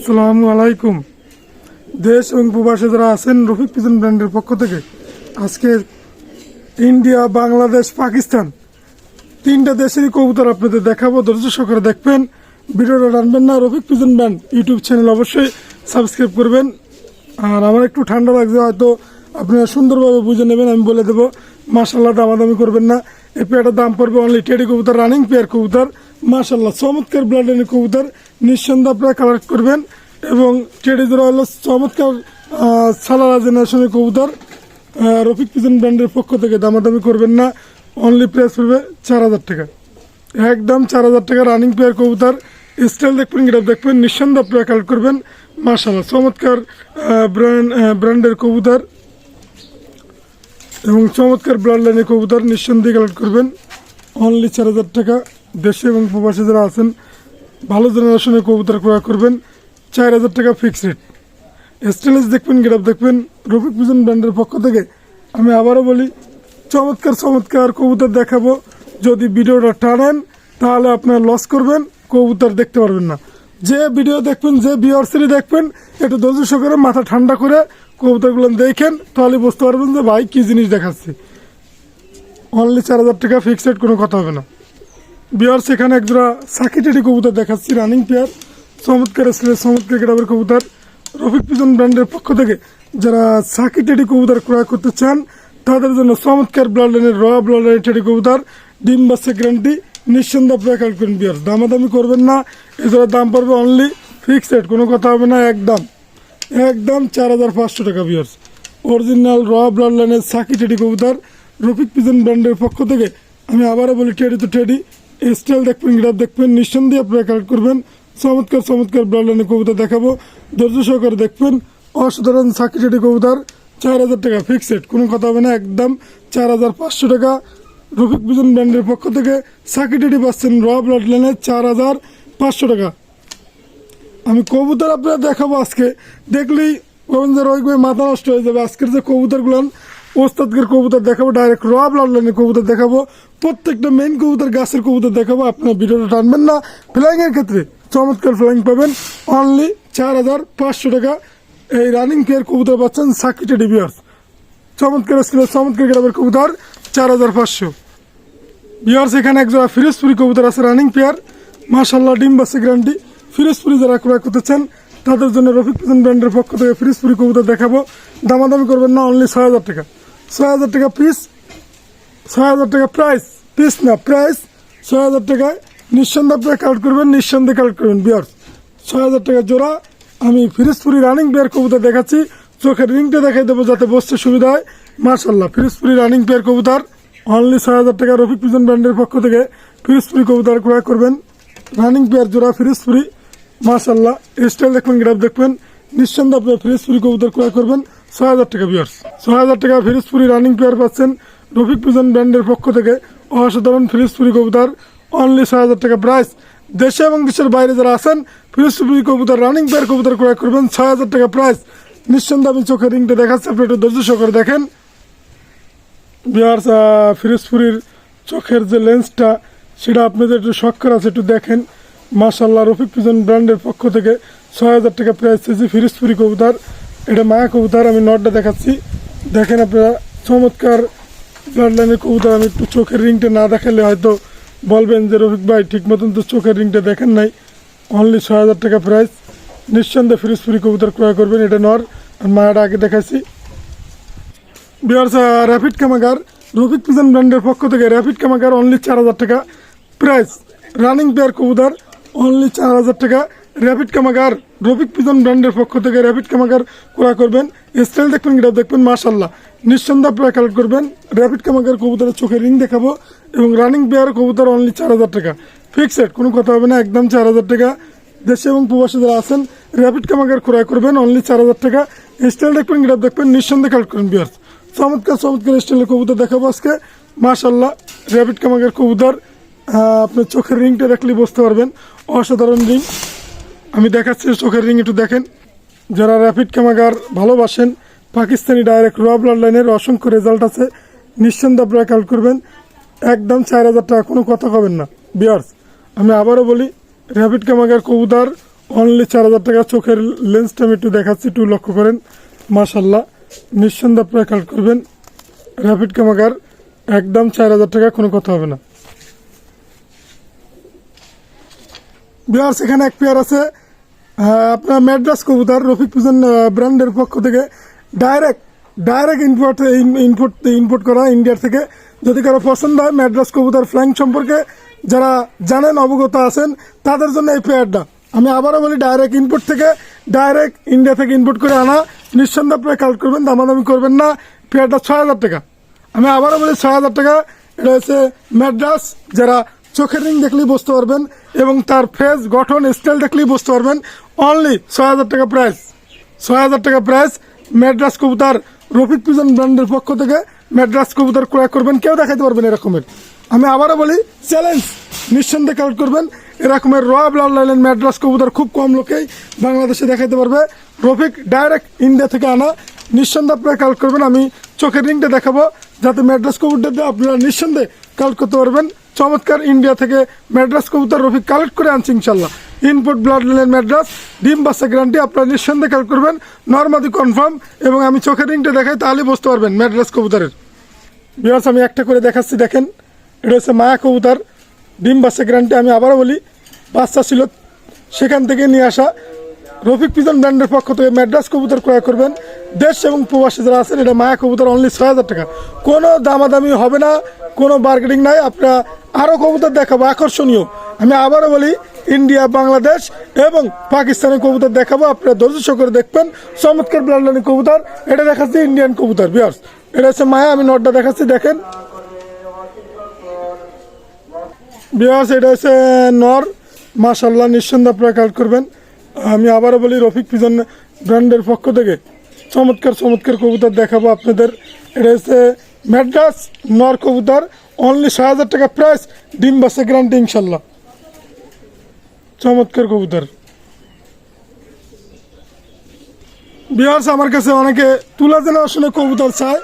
আসসালামু আলাইকুম। দেশ এবং প্রবাসে যারা আছেন, রফিক পিজন ব্র্যান্ডের পক্ষ থেকে আজকে ইন্ডিয়া, বাংলাদেশ, পাকিস্তান তিনটা দেশেরই কবুতর আপনাদের দেখাবো। ধৈর্য সহকারে দেখবেন। ভিডিওটা টানবেন না। Rafiq pigeon brand YouTube channel অবশ্যই সাবস্ক্রাইব করবেন। আর আমার একটু ঠান্ডা লাগছে, হয়তো আপনারা সুন্দরভাবে বুঝে নেবেন, আমি বলে দেবো। মাসাল্লাহ দামাদামি করবেন না। এই পেয়ারটার দাম পড়বে অনলি টেডি কবুতর রানিং পেয়ার কবুতর। মাসাল্লাহ চমৎকার ব্লাডের কবুতর। নিঃসন্দেহে আপনারা কালেক্ট করবেন এবং টেডি জোড়া হলো চমৎকার সালারা জেনারেশনের কবুতর রফিক পিজন ব্র্যান্ডের পক্ষ থেকে দামাদামি করবেন না অনলি প্রাইস পড়বে চার হাজার টাকা। একদম চার হাজার টাকা রানিং প্লেয়ার কবুতর স্টাইল দেখবেন গিরাপ দেখবেন, নিঃসন্দেহে আপনারা কালেক্ট করবেন মাসাল্লাহ চমৎকার ব্র্যান্ড ব্র্যান্ডের কবুতর এবং চমৎকার ব্লাড লাইনের কবুতর নিঃসন্দেহে কালেক্ট করবেন অনলি চার হাজার টাকা। দেশে এবং প্রবাসে যারা আছেন ভালো জেনারেশনের কবুতর ক্রয় করবেন, চার হাজার টাকা ফিক্স রেট স্টেলেজ দেখবেন গেটআপ দেখবেন, রফিক পিজন ব্র্যান্ডের পক্ষ থেকে আমি আবারও বলি, চমৎকার চমৎকার কবুতর দেখাবো। যদি ভিডিওটা টানেন, তাহলে আপনার লস করবেন, কবুতর দেখতে পারবেন না। যে ভিডিও দেখবেন, যে বিয়ার্সেরই দেখবেন, একটু ধৈর্য সহকারে মাথা ঠান্ডা করে কবুতরগুলো দেখেন, তাহলে বুঝতে পারবেন যে ভাই কী জিনিস দেখাচ্ছি। অনলি চার হাজার টাকা ফিক্সড কোনো কথা হবে না। বিয়ার সেখানে একজোড়া সাকিটেডি কবুতর দেখাচ্ছি রানিং পেয়ার চমৎকার স্কুলের চমৎকার গ্রামের কবুতর। রফিক পিজন ব্র্যান্ডের পক্ষ থেকে যারা সাকিটেডি কবুতর ক্রয় করতে চান, তাদের জন্য চমৎকার ব্লাড লাইনের র ব্লাড লাইনের টেডি কবুতর, ডিম বাচ্চা গ্যারান্টি নিঃসন্দেহ আপনারা কাল করুন বিয়ার দামাদামি করবেন না এছাড়া দাম পড়বে অনলি ফিক্সড কোনো কথা হবে না, একদম। একদম চার হাজার পাঁচশো টাকা বিয়ার্স অরিজিনাল র ব্লাড লাইনের সাকি টেডি কবুতর, রফিক পিজন ব্র্যান্ডের পক্ষ থেকে আমি আবারও বলি টেডি তো টেডি স্টাইল দেখবেন, গ্রাফ দেখবেন, নিঃসন্দেহে আপনারা কালেক্ট করবেন। চমৎকার চমৎকার ব্লাড লাইনের কবুতর দেখাবো। ধৈর্য সহকারে দেখবেন, অসাধারণ সাকি টেডি কবুতর। চার হাজার টাকা ফিক্সড কোনো কথা হবে না, একদম চার হাজার পাঁচশো টাকা। রফিক পিজন ব্র্যান্ডের পক্ষ থেকে সাকি টেডি পাচ্ছেন র ব্লাড লাইনের চার হাজার পাঁচশো টাকা। আমি কবুতর আপনারা দেখাবো আজকে। দেখলেই গোবিন্দের ওই ওই মাথা নষ্ট হয়ে যাবে। আজকের যে কবুতরগুলো ওস্তাদকের কবুতর দেখাবো ডাইরেক্ট রব লাইনের কবুতর দেখাবো, প্রত্যেকটা মেইন কবুতর গাছের কবুতর দেখাবো, আপনার ভিডিওটা টানবেন না। ফ্লাইংয়ের ক্ষেত্রে চমৎকার ফ্লাইং পাবেন অনলি চার হাজার পাঁচশো টাকা। এই রানিং পেয়ার কবুতর পাচ্ছেন সাকিটে ডিবিয়ার্স চমৎকার স্কুলের চমৎকার গ্রামের কবুতর, চার হাজার পাঁচশো। বিহার্স এখানে একজোড়া ফিরোজপুরি কবুতর আছে রানিং পেয়ার মাশাল্লাহ ডিম বাসে গ্যারান্টি ফিরোজপুরি যারা ক্রয় করতে চান, তাদের জন্য রফিক পিজন ব্র্যান্ডের পক্ষ থেকে ফিরোজপুরি কবুতর দেখাবো। দামাদামি করবেন না অনলি ছয় হাজার টাকা। ছয় হাজার টাকা পিস ছয় হাজার টাকা প্রাইস পিস না প্রাইস ছয় হাজার টাকায় নিঃসন্দেহে আপনারা কালেক্ট করবেন, নিঃসন্দেহে কালেক্ট করবেন বিয়ার্স ছয় হাজার টাকা জোড়া, আমি ফিরোজপুরি রানিং পেয়ার কবুতর দেখাচ্ছি। চোখের রিংটা দেখাই দেবো যাতে বসতে সুবিধা হয়। মার্শাল্লাহ ফিরোজপুরি রানিং পেয়ার কবুতর। অনলি ছয় হাজার টাকা রফিক পিজন ব্র্যান্ডের পক্ষ থেকে ফিরোজপুরি কবুতর ক্রয় করবেন। রানিং পেয়ার জোড়া ফিরোজপুরি। মার্শাল্লাহ স্টাইল দেখবেন গ্রাফ দেখবেন। নিঃসন্দেহে আপনার ফিরোজপুরি কবুতর ক্রয় করবেন। ছয় হাজার টাকা বিয়ার্স ছয় হাজার টাকা ফিরোজপুরি রানিং পেয়ার পাচ্ছেন রফিক পিজন ব্র্যান্ডের পক্ষ থেকে। অসাধারণ ফিরোজপুরি কবুতর অনলি ছয় হাজার টাকা প্রাইস দেশে এবং দেশের বাইরে যারা আছেন ফিরোজপুরি কবুতর রানিং পেয়ার কবুতর ক্রয় করবেন, ছয় হাজার টাকা প্রাইস নিঃসন্দেহে আমি চোখের রিংটা দেখাচ্ছি, আপনি একটু ধৈর্য সহকারে দেখেন। বিহার ফিরোজপুরির চোখের যে লেন্সটা সেটা আপনাদের একটু শখের আছে, একটু দেখেন। মাশাল্লাহ রফিক পিজন ব্র্যান্ডের পক্ষ থেকে ছয় হাজার টাকা প্রাইস চেয়েছি ফিরোজপুরি কবুতর এটা মায়া কবুতর, আমি নটটা দেখাচ্ছি। দেখেন আপনারা, চমৎকার ব্লাড লাইনের কবুতর, আমি একটু চোখের রিংটা না দেখালে হয়তো বলবেন যে, রফিক ভাই ঠিক মতন তো চোখের রিংটা দেখেন নাই। অনলি ছয় হাজার টাকা প্রাইস নিঃসন্দেহে ফিরোজপুরি কবুতর ক্রয় করবেন, এটা নর। আর মায়াটা আগে দেখাচ্ছি বিহার্স র্যাপিড কামাগার রফিক পিজন ব্র্যান্ডের পক্ষ থেকে র্যাপিড কামাগার অনলি চার হাজার টাকা প্রাইস রানিং পেয়ার কবুতর অনলি চার হাজার টাকা। র্যাপিড কামাগার রবিক পিজন ব্র্যান্ডের পক্ষ থেকে র্যাপিড কামাগার ক্রয় করবেন। স্টাইল দেখবেন গ্রাফ দেখবেন মাশাল্লাহ নিঃসন্দেহ আপনারা কালেক্ট করবেন র্যাপিড কামাগার কবুতরের চোখে রিং দেখাবো এবং রানিং পেয়ার কবুতর অনলি চার হাজার টাকা। ফিক্সড কোনো কথা হবে না, একদম চার হাজার টাকা। দেশে এবং প্রবাসী যারা আছেন র্যাপিড কামাগার ক্রয় করবেন অনলি চার হাজার টাকা। স্টাইল দেখবেন গ্রাফ দেখবেন, নিঃসন্দেহে কালেক্ট করবেন বিয়ার্স চমৎকার চমৎকার স্টাইলের কবুতর দেখাবো আজকে। মাশাল্লাহ র্যাপিড কামাগের কবুতর আপনার চোখের রিংটা দেখলেই বুঝতে পারবেন। অসাধারণ রিং আমি দেখাচ্ছি চোখের রিং একটু দেখেন। যারা র্যাপিড কামাগার ভালোবাসেন, পাকিস্তানি ডাইরেক্ট র ব্লাড লাইনের অসংখ্য রেজাল্ট আছে। নিঃসন্দেহে আপনারা কাল করবেন। একদম চার হাজার টাকা, কোনো কথা কবেন না। বিয়ার্স আমি আবারও বলি র্যাপিড কামাগার কবুতর অনলি চার হাজার টাকা চোখের লেন্সটা আমি একটু দেখাচ্ছি, একটু লক্ষ্য করেন। মাশাল্লাহ নিঃসন্দেহে আপনারা কালেক্ট করবেন। র্যাপিড কামাকার একদম চার হাজার টাকা, কোনো কথা হবে না। বিহার সেখানে এক পেয়ার আছে। আপনার ম্যাড্রাস কবুতর, রফিক পিজন ব্র্যান্ডের পক্ষ থেকে ডাইরেক্ট ডাইরেক্ট ইনপুট ইম্পোর্ট করা ইন্ডিয়ার থেকে। যদি কারও পছন্দ হয় ম্যাড্রাস কবুতর ফ্ল্যাং সম্পর্কে, যারা জানেন, অবগত আছেন, তাদের জন্য এই পেয়ারটা আমি আবারও বলি ডাইরেক্ট ইনপুট থেকে ডাইরেক্ট ইন্ডিয়া থেকে ইম্পোর্ট করে আনা। নিঃসন্দেহে আপনারা কালেক্ট করবেন, দামাদামি করবেন না। পেয়ারটা ছয় হাজার টাকা। আমি আবারও বলি, ছয় হাজার টাকা। এটা হচ্ছে ম্যাড্রাস যারা চোখের রিং দেখলেই বুঝতে পারবেন, এবং তার ফেস গঠন স্টাইল দেখলেই বুঝতে পারবেন। অনলি ছয় হাজার টাকা প্রাইস ছয় হাজার টাকা প্রাইস ম্যাড্রাস কবুতার রফিক পিজন ব্র্যান্ডের পক্ষ থেকে ম্যাড্রাস কবুতার ক্রয় করবেন। কেউ দেখাতে পারবেন এরকমের। আমি আবারও বলি চ্যালেঞ্জ নিঃসন্দেহে কালেক্ট করবেন। এরকমের র ব্লাড লাইলেন ম্যাড্রাস কবুতর খুব কম লোকেই বাংলাদেশে দেখাতে পারবে। রফিক ডাইরেক্ট ইন্ডিয়া থেকে আনা। নিঃসন্দেহে আপনারা কালেক্ট করবেন। আমি চোখের রিংটা দেখাবো, যাতে ম্যাড্রাস কবুতরটা আপনারা নিঃসন্দেহে কালেক্ট করতে পারবেন। চমৎকার ইন্ডিয়া থেকে ম্যাড্রাস কবুতর রফিক কালেক্ট করে আনছি ইনশাল্লাহ। ইনপুট ব্লাড লাইনের ম্যাড্রাস ডিম বাচ্চা গ্যারান্টি আপনারা নিঃসন্দেহে কালেক্ট করবেন নর্মাদি কনফার্ম এবং আমি চোখের রিংটা দেখাই তাহলে বুঝতে পারবেন ম্যাড্রাস কবুতরের। বিয়ার্স আমি একটা করে দেখাচ্ছি, দেখেন, এটা হচ্ছে মায়া কবুতর, ডিম বাচ্চা গ্যারান্টি আমি আবারও বলি, বাচ্চা ছিল সেখান থেকে নিয়ে আসা। রফিক পিজন ব্র্যান্ডের পক্ষ থেকে ম্যাড্রাস কবুতর ক্রয় করবেন। দেশ এবং প্রবাসী যারা আছেন, এটা মায়া কবুতর অনলি ছয় হাজার টাকা। কোনো দামাদামি হবে না, কোনো বার্গেনিং নাই, আপনারা আরও কবুতর দেখাবো, আকর্ষণীয়। আমি আবারও বলি ইন্ডিয়া, বাংলাদেশ এবং পাকিস্তানের কবুতর দেখাবো। আপনারা ধৈর্য করে দেখবেন। চমৎকার ব্লাডলাইনের কবুতর। এটা দেখাচ্ছি ইন্ডিয়ান কবুতর বিয়ার্স এটা হচ্ছে মায়া, আমি নটটা দেখাচ্ছি, দেখেন। বিয়াস এটা হচ্ছে নর। মাশাল্লাহ নিঃসন্দেহ আপনারা কালেক্ট করবেন। আমি আবারও বলি, রফিক পিজন ব্র্যান্ডের পক্ষ থেকে চমৎকার চমৎকার কবুতর দেখাবো আপনাদের। এটা হচ্ছে ম্যাড্রাস নর কবুতর। অনলি ছয় হাজার টাকা প্রাইস ডিম বাসে গ্যারান্টি ইনশাল্লাহ চমৎকার কবুতর। বিহার্স আমার কাছে অনেকে তুলা জেনারেশনে কবুতর চায়।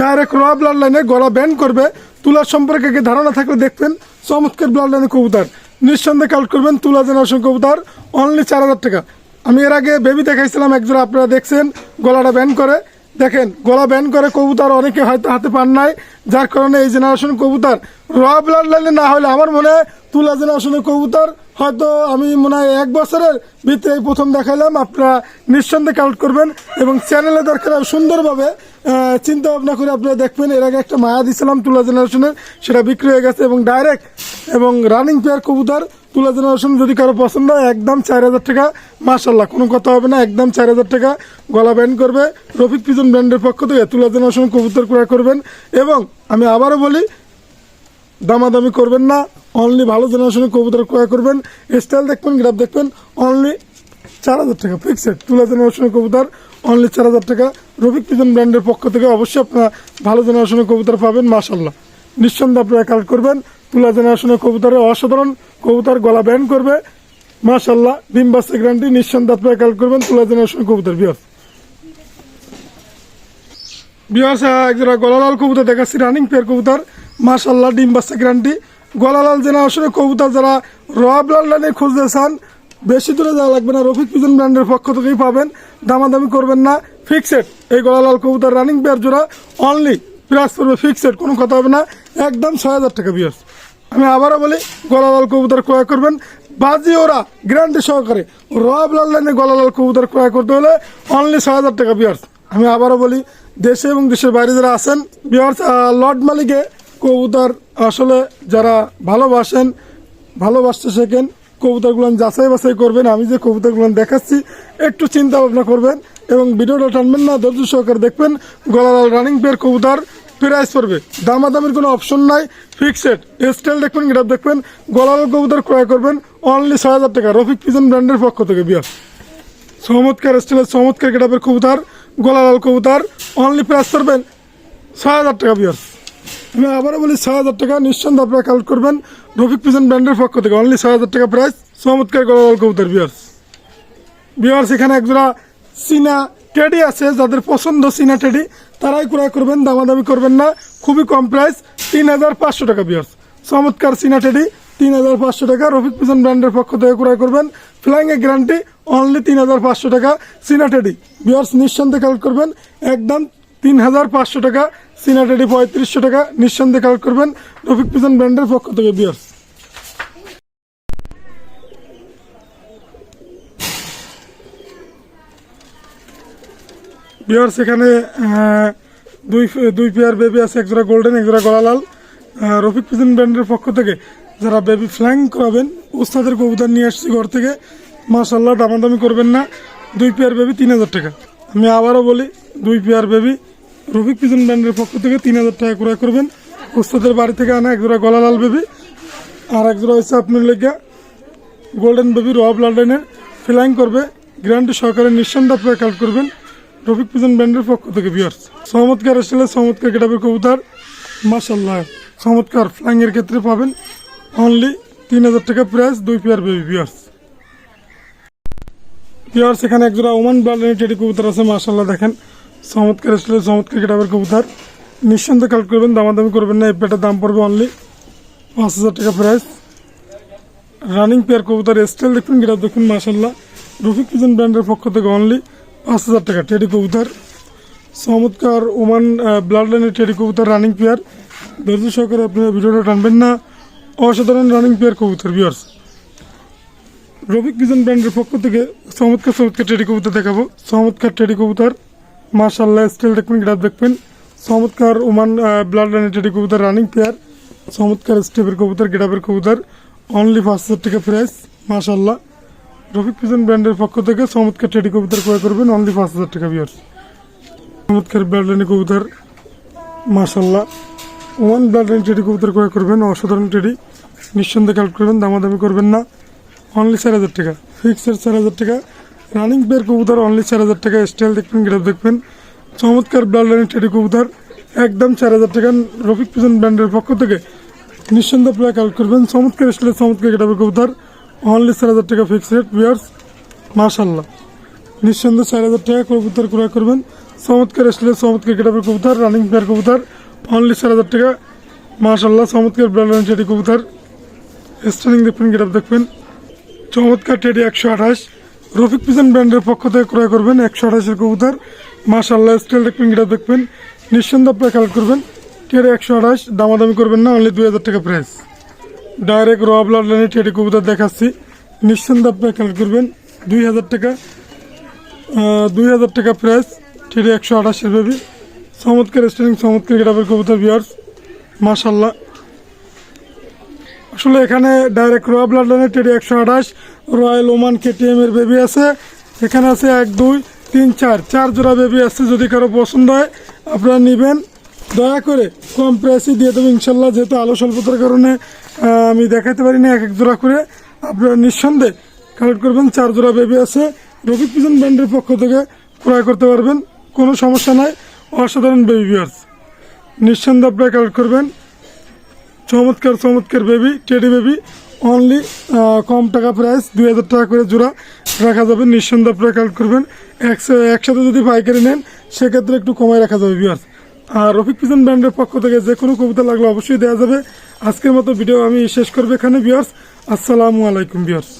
ডাইরেক্ট র ব্লাড লাইনে গলা ব্যান্ড করবে। তুলার সম্পর্কে কি ধারণা থাকলে দেখবেন। চমৎকার ব্লাড লাইনে কবুতর। নিঃসন্দেহে কাউন্ট করবেন তুলা জেনারেশন কবুতর। অনলি চার হাজার টাকা। আমি এর আগে বেবি দেখাইছিলাম, একজোড়া আপনারা দেখছেন, গলাটা ব্যান্ড করে। দেখেন, গলা ব্যান করে কবুতর অনেকে হয়তো হাতে পান নাই। যার কারণে এই জেনারেশন কবুতর র ব্লাড লাইনে না হলে আমার মনে হয় তুলা জেনারেশনের কবুতর হয়তো আমি মনে হয় এক বছরের ভিতরে প্রথম দেখালাম আপনারা নিঃসন্দেহে কাউন্ট করবেন এবং চ্যানেলে দরকার সুন্দরভাবে চিন্তা ভাবনা করে আপনারা দেখবেন। এর আগে একটা মায়া দিছিলাম তুলা জেনারেশনের সেটা বিক্রি হয়ে গেছে এবং ডাইরেক্ট এবং রানিং পেয়ার কবুতর তুলা জেনারেশন যদি কারও পছন্দ হয়, একদম চার হাজার টাকা মার্শাল্লাহ কোনো কথা হবে না, একদম চার হাজার টাকা গলা ব্যান্ড করবে। রফিক পিজন ব্র্যান্ডের পক্ষ থেকে তুলা জেনারেশন কবুতর ক্রয় করবেন। এবং আমি আবারও বলি, দামাদামি করবেন না। অনলি ভালো জেনারেশনের কবুতর ক্রয় করবেন। স্টাইল দেখবেন গ্রাফ দেখবেন অনলি চার হাজার টাকা। ফিক্সড তুলা জেনারেশনের কবুতর অনলি চার হাজার টাকা। রফিক পিজন ব্র্যান্ডের পক্ষ থেকে অবশ্যই আপনারা ভালো জেনারেশনের কবুতর পাবেন মাশাল্লাহ নিঃসন্দেহে আপনারা কালেক্ট করবেন, তুলা জেনারেশনের কবুতরে অসাধারণ কবুতর গলা ব্যান্ড করবে। মাশাল্লাহ ডিম বাস্তা গ্যারান্টি নিঃসন্দেহে আপনারা কালেক্ট করবেন, তুলা জেনারেশনের কবুতর বিয়ার বিয়াস একজোড়া গলালাল কবুতর, দেখাচ্ছি রানিং পেয়ার কবুতর। মাশাল্লাহ ডিম বাচ্চা গ্যারান্টি গলালাল জেনারেশনের কবুতর যারা র ব্লাড লাইনে খুঁজতে চান, বেশি দূরে যাওয়া লাগবে না। রফিক পিজন ব্র্যান্ডের পক্ষ থেকেই পাবেন। দামাদামি করবেন না। ফিক্সেড এই গলালাল কবুতর রানিং পেয়ার জোড়া অনলি প্রাইস পড়বে ফিক্সড কোনো কথা হবে না। একদম ছয় হাজার টাকা বিয়াস আমি আবারও বলি, গলালাল কবুতর ক্রয় করবেন। বাজি ওরা গ্যারান্টি সহকারে র ব্লাড লাইনে গলালাল কবুতর ক্রয় করতে হলে অনলি ছয় হাজার টাকা বিয়ার্স আমি আবারও বলি, দেশে এবং দেশের বাইরে যারা আছেন বিহার্স লর্ড মালিকে কবুতর আসলে যারা ভালোবাসেন, ভালোবাসতে শেখেন, কবুতরগুলো যাচাই বাছাই করবেন, আমি যে কবুতরগুলো দেখাচ্ছি, একটু চিন্তা ভাবনা করবেন এবং ভিডিওটা টানবেন না, ধৈর্য সহকারে দেখবেন গলালাল রানিং পেয়ার কবুতর প্রাইস পড়বে। দামাদামির কোনো অপশন নাই ফিক্সড স্টাইল দেখবেন, গ্রাফ দেখবেন গলালাল কবুতর ক্রয় করবেন অনলি ছয় হাজার টাকা, রফিক পিজন ব্র্যান্ডের পক্ষ থেকে, বিয়ার। চমৎকার স্টাইলের চমৎকার গেটাপের কবুতর গোলালাল কবুতর অনলি প্রাইস করবেন ছয় হাজার টাকা, বিয়ার। আমি আবারও বলি ছয় হাজার টাকা নিঃসন্দেহে আপনারা কালেক্ট করবেন। রফিক পিজন ব্র্যান্ডের পক্ষ থেকে অনলি ছয় হাজার টাকা প্রাইস চমৎকার গোলালাল কবুতর বিয়ার্স বিয়ার্স এখানে একজোড়া চীনা টেডি আছে, যাদের পছন্দ চীনা টেডি তারাই ক্রয় করবেন, দামাদামি করবেন না, খুবই কম প্রাইস তিন হাজার পাঁচশো টাকা বিয়ার্স চমৎকার চীনা টেডি তিন হাজার পাঁচশো টাকা, রফিক পিজন ব্র্যান্ডের পক্ষ থেকে ক্রয় করবেন। ফ্লাইং এ গ্যারান্টি অনলি তিন হাজার পাঁচশো টাকা সিনাটেডি বিয়ার্স নিঃসন্দেহে কালেক্ট করবেন, একদম তিন হাজার পাঁচশো টাকা সিনাটেডি পঁয়ত্রিশশো টাকা, নিঃসন্দেহে কালেক্ট করবেন রফিক পিজন ব্র্যান্ডের পক্ষ থেকে বিয়ার্স বিয়ার্স এখানে দুই দুই পেয়ার বেবি আছে, একজোড়া গোল্ডেন একজোড়া গলালাল রফিক পিজন ব্র্যান্ডের পক্ষ থেকে যারা বেবি ফ্ল্যাং করাবেন উস্তাদের কবুতর নিয়ে আসছি ঘর থেকে। মাশাল্লাহ দামাদামি করবেন না। দুই পেয়ার বেবি তিন হাজার টাকা। আমি আবারও বলি, দুই পেয়ার বেবি রফিক পিজন ব্র্যান্ডের পক্ষ থেকে তিন হাজার টাকা ক্রয় করবেন। উস্তাদের বাড়ি থেকে আনা একজোড়া গলালাল বেবি আর একজোড়া হচ্ছে আপনার লেগা গোল্ডেন বেবি রব লালডেনের ফ্লাইং করবে গ্যারান্টি সহকারে নিঃসন্দেহ আপনারা কালেক্ট করবেন। রফিক পিজন ব্র্যান্ডের পক্ষ থেকে বিয়ার্স চমৎকার আসলে, চমৎকার কেটাবের কবুতর। মাসাল্লাহ চমৎকার ফ্লাইংয়ের ক্ষেত্রে পাবেন। অনলি তিন হাজার টাকা প্রাইস দুই পেয়ার বেবি বিয়ার্স বিয়ার্স এখানে একজোড়া ওমান ব্লাডের টেডি কবুতর আছে মাসাল্লাহ দেখেন। চমৎকার আসলে চমৎকার কেটাবের কবুতর। নিঃসন্দেহে কালেক্ট করবেন, দামাদামি করবেন না, এই দাম পড়বে অনলি পাঁচ হাজার টাকা প্রাইস রানিং পেয়ার কবুতর স্টাইল দেখুন গেটা দেখুন মাসাল্লাহ রফিক কিচেন ব্র্যান্ডের পক্ষ থেকে অনলি পাঁচ হাজার টাকা টেডি কবুতর। চমৎকার ওমান ব্লাড লাইনের টেডি কবুতর রানিং পেয়ার ধৈর্য সহকারে আপনারা ভিডিওটা টানবেন না। অসাধারণ রানিং পেয়ার কবুতর বিয়ার্স রফিক কিচেন ব্র্যান্ডের পক্ষ থেকে চমৎকার চমৎকার টেডি কবুতর দেখাবো। চমৎকার টেডি কবুতর। মাসাল্লাহ স্টাইল দেখবেন গেটা দেখবেন। চমৎকার ওমান ব্লাড লাইনের টেডি কবুতর রানিং পেয়ার চমৎকার স্টেপের কবুতর গেটাপের কবুতর। অনলি পাঁচ হাজার টাকা প্রাইস মাশাল্লাহ রফিক পিজন ব্র্যান্ডের পক্ষ থেকে চমৎকার টেডি কবুতর ক্রয় করবেন অনলি পাঁচ হাজার টাকা বিয়ার চমৎকার ব্লাডলাইনের কবুতর মাশাল্লাহ ওয়ান ব্লাডলাইন টেডি কবুতর ক্রয় করবেন, অসাধারণ টেডি। নিঃসন্দেহে কালেক্ট করবেন, দামাদামি করবেন না। অনলি চার হাজার টাকা। ফিক্সের চার হাজার টাকা। রানিং পেয়ার কবুতর অনলি চার হাজার টাকা। স্টাইল দেখবেন গ্রাফ দেখবেন। চমৎকার ব্লাডলাইনের টেডি কবুতর। একদম চার হাজার টাকা। রফিক পিজন ব্র্যান্ডের পক্ষ থেকে নিঃসন্দেহে প্রায় কালেক্ট করবেন। চমৎকার স্টাইলের চমৎকার গেটাবে কবুতর। অনলি চার হাজার টাকা ফিক্স রেট বিয়ার্স মাশাল্লাহ নিঃসন্দেহে চার হাজার টাকা কবুতর ক্রয় করবেন। চমৎকার স্টাইলের চমৎকার গেটাবে কবুতর রানিং পেয়ার কবুতর। অনলি চার হাজার টাকা। মাশাল্লাহ চমৎকার ব্র্যান্ড টেডি কবুতর। স্টাইলিং দেখবেন গেটাপ দেখবেন। চমৎকার টেডি একশো আঠাশ। রফিক পিজন ব্র্যান্ডের পক্ষ থেকে ক্রয় করবেন একশো আঠাশের কবুতর। মাশাল্লাহ স্টাইল দেখবেন গেটাপ দেখবেন। নিঃসন্দেহে আপনারা কালেক্ট করবেন। টেডি একশো আঠাশ, দামাদামি করবেন না অনলি দুই হাজার টাকা প্রাইস ডাইরেক্ট র ব্লাড লাইনে টেডি কবুতর দেখাচ্ছি। নিঃসন্দেহে আপনারা কালেক্ট করবেন। দুই হাজার টাকা দুই হাজার টাকা প্রাইস টেডি একশো আঠাশের বেবি চমৎকার স্টাইলিং চমৎকার গেটাপের কবুতর বিয়ার্স মাশাল্লাহ আসলে এখানে ডাইরেক্ট র ব্লাড লাইনের টেডি একশো আঠাশ রয়্যাল ওমান কেটিএম এর বেবি আছে। এখানে আছে এক, দুই, তিন, চার। চার জোড়া বেবি আছে যদি কারও পছন্দ হয়, আপনারা নেবেন। দয়া করে কম প্রাইসে দিয়ে দেবো ইনশাল্লাহ, যেহেতু আলো স্বল্পতার কারণে আমি দেখাতে পারি না এক এক জোড়া করে। আপনারা নিঃসন্দেহে কালেক্ট করবেন, চার জোড়া বেবি আছে। রফিক পিজন ব্র্যান্ডের পক্ষ থেকে ক্রয় করতে পারবেন, কোনো সমস্যা নাই। অসাধারণ বেবি বিয়ার্স নিঃসন্দেহে আপনারা কালেক্ট করবেন। চমৎকার চমৎকার বেবি টেডি বেবি অনলি কম টাকা প্রাইস দুই হাজার টাকা করে জোড়া রাখা যাবে, নিঃসন্দেহ আপনারা কালেক্ট করবেন। একসা- একসাথে যদি পাইকারি নেন, সেক্ষেত্রে একটু কমায় রাখা যাবে বিয়ার্স আর রফিক পিজন ব্র্যান্ডের পক্ষ থেকে যে কোনো কবিতা লাগলে অবশ্যই দেওয়া যাবে। আজকের মতো ভিডিও আমি শেষ করব এখানে বিয়ার্স আসসালামু আলাইকুম বিয়ার্স